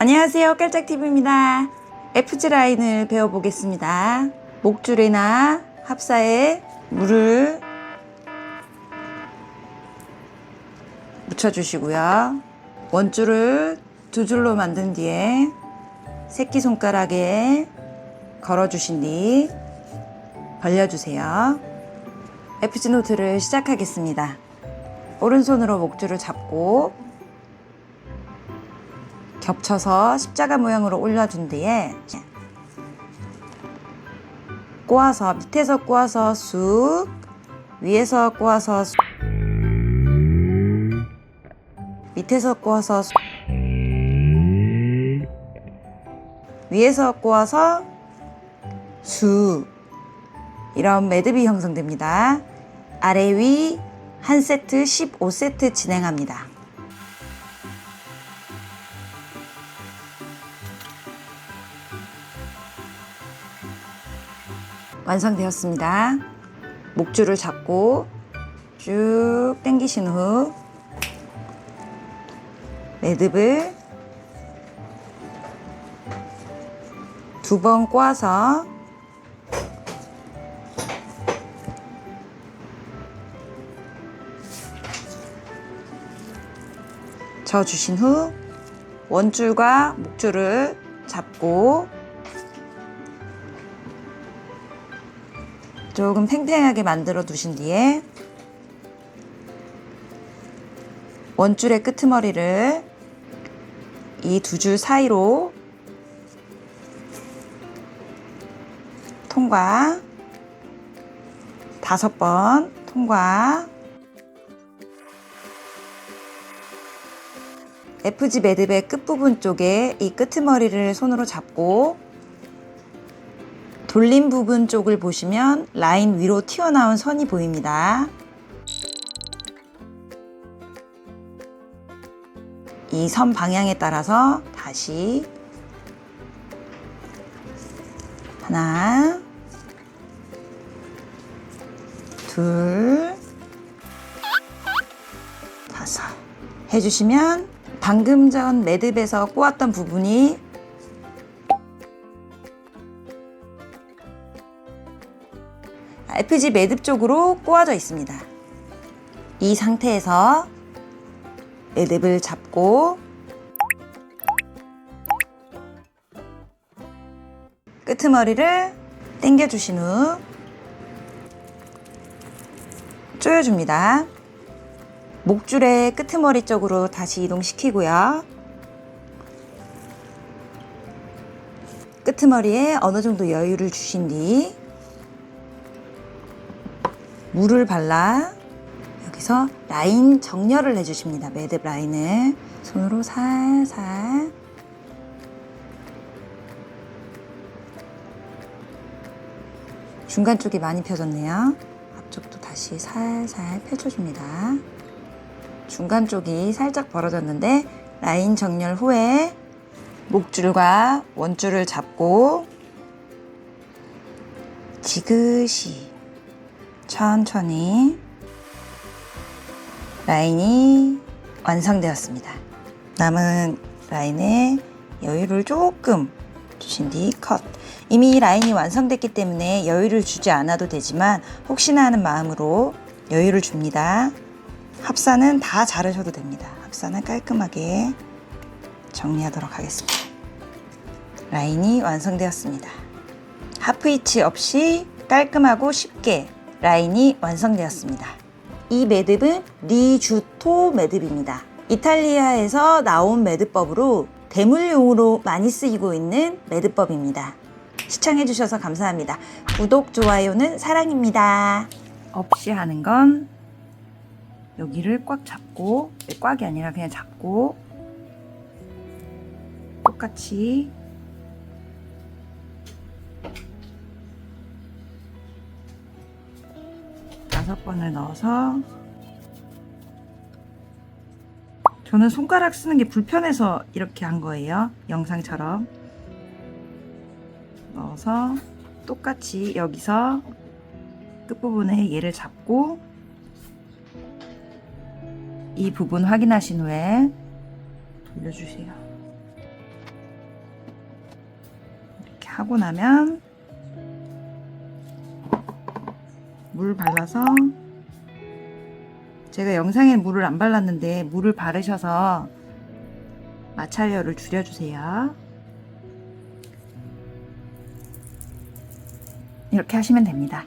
안녕하세요. 깔짝TV입니다. FG 라인을 배워보겠습니다. 목줄이나 합사에 물을 묻혀주시고요. 원줄을 두 줄로 만든 뒤에 새끼손가락에 걸어주신 뒤 벌려주세요. FG 노트를 시작하겠습니다. 오른손으로 목줄을 잡고 겹쳐서 십자가 모양으로 올려준 뒤에 꼬아서 밑에서 꼬아서 쑥 위에서 꼬아서 쑥 밑에서 꼬아서 쑥 위에서 꼬아서 쑥 이런 매듭이 형성됩니다. 아래 위한 세트 15세트 진행합니다. 완성되었습니다. 목줄을 잡고 쭉 당기신 후 매듭을 두 번 꼬아서 져주신 후 원줄과 목줄을 잡고 조금 팽팽하게 만들어 두신 뒤에 원줄의 끄트머리를 이 두 줄 사이로 통과 다섯 번 통과 FG 매듭의 끝부분 쪽에 이 끄트머리를 손으로 잡고 돌린 부분 쪽을 보시면 라인 위로 튀어나온 선이 보입니다. 이 선 방향에 따라서 다시 하나, 둘, 다섯 해주시면 방금 전 매듭에서 꼬았던 부분이 FG 매듭 쪽으로 꼬아져 있습니다. 이 상태에서 매듭을 잡고 끄트머리를 당겨주신 후 조여줍니다. 목줄의 끄트머리 쪽으로 다시 이동시키고요. 끄트머리에 어느 정도 여유를 주신 뒤 물을 발라 여기서 라인 정렬을 해주십니다. 매듭 라인을 손으로 살살 중간 쪽이 많이 펴졌네요. 앞쪽도 다시 살살 펼쳐줍니다. 중간 쪽이 살짝 벌어졌는데 라인 정렬 후에 목줄과 원줄을 잡고 지그시 천천히 라인이 완성되었습니다. 남은 라인에 여유를 조금 주신 뒤 컷. 이미 라인이 완성됐기 때문에 여유를 주지 않아도 되지만 혹시나 하는 마음으로 여유를 줍니다. 합사는 다 자르셔도 됩니다. 합사는 깔끔하게 정리하도록 하겠습니다. 라인이 완성되었습니다. 하프이치 없이 깔끔하고 쉽게 라인이 완성되었습니다. 이 매듭은 리주토 매듭입니다. 이탈리아에서 나온 매듭법으로 대물용으로 많이 쓰이고 있는 매듭법입니다. 시청해주셔서 감사합니다. 구독, 좋아요는 사랑입니다. 없이 하는 건 여기를 꽉 잡고, 네, 꽉이 아니라 그냥 잡고, 똑같이 다섯 번을 넣어서 저는 손가락 쓰는 게 불편해서 이렇게 한 거예요. 영상처럼. 넣어서 똑같이 여기서 끝부분에 얘를 잡고 이 부분 확인하신 후에 돌려주세요. 하고 나면 물 발라서 제가 영상엔 물을 안 발랐는데 물을 바르셔서 마찰열을 줄여주세요. 이렇게 하시면 됩니다.